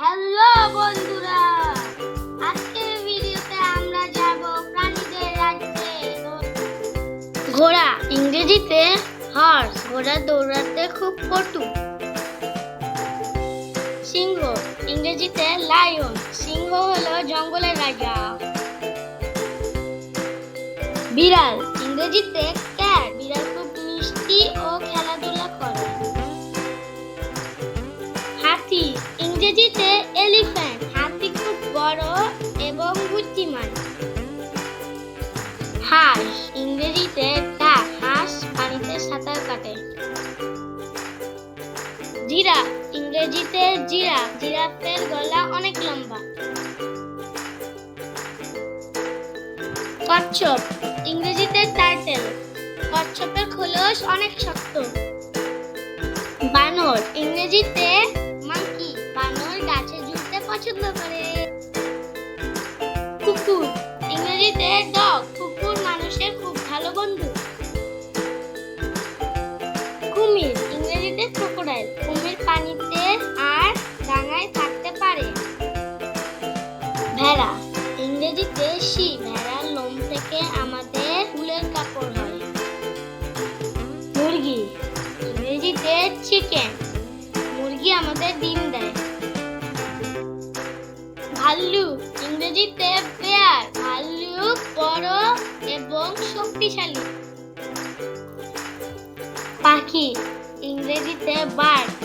Hello বন্ধুরা। আজকের ভিডিওতে আমরা যাব প্রাণীদের রাজ্যে। ঘোড়া, ইংরেজিতে হর্স ঘোড়া দৌড়াতে খুব পটু সিংহ, ইংরেজিতে লায়ন সিংহ হলো জঙ্গলের রাজা। বিড়াল, ইংরেজিতে ইংরেজিতে এলিফ্যান্ট, হাতি খুব বড় এবং বুদ্ধিমান। হাঁস, ইংরেজিতে ডাক হাঁস পানিতে সাঁতার কাটে। জিরা ইংরেজিতে জিরা জিরাফের গলা অনেক লম্বা। কচ্ছপ, ইংরেজিতে টার্টেল। কচ্ছপের খোলস অনেক শক্ত। বানর, ইংরেজিতে ভেড়া। ইংরেজিতে শি, ভেড়ার লোম থেকে আমাদের উলের কাপড় হয়। মুরগি। ইংরেজিতে চিকেন। মুরগি আমাদের ডিম দেয়। ভাল্লুক। ইংরেজিতে বেয়ার ভাল্লুক বড় এবং শক্তিশালী। পাখি। ইংরেজিতে বার্ড।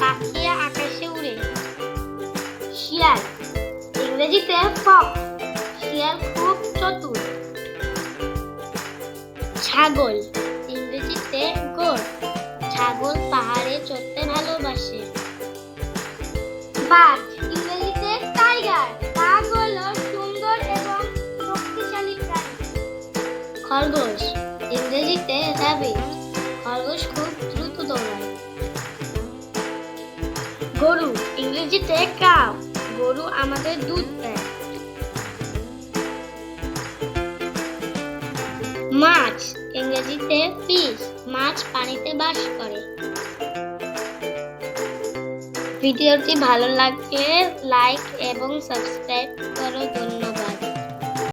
পাখি আকাশে উড়ে। শিয়াল। ইংরেজিতে ফক্স শিয়াল খুব চতুর ছাগল ইংরেজিতে গোট ছাগল পাহাড়ে চড়তে ভালোবাসে বাঘ ইংরেজিতে টাইগার বাঘ হলো সুন্দর এবং শক্তিশালী প্রাণী খরগোশ ইংরেজিতে র্যাবিট খরগোশ খুব দ্রুত দৌড়ায় গরু ইংরেজিতে কাউ গরু আমাদের দুধ দেয়। মাছ, ইংরেজিতে ফিশ মাছ পানিতে বাস করে। ভিডিওটি ভালো লাগলে লাইক এবং সাবস্ক্রাইব করো ধন্যবাদ।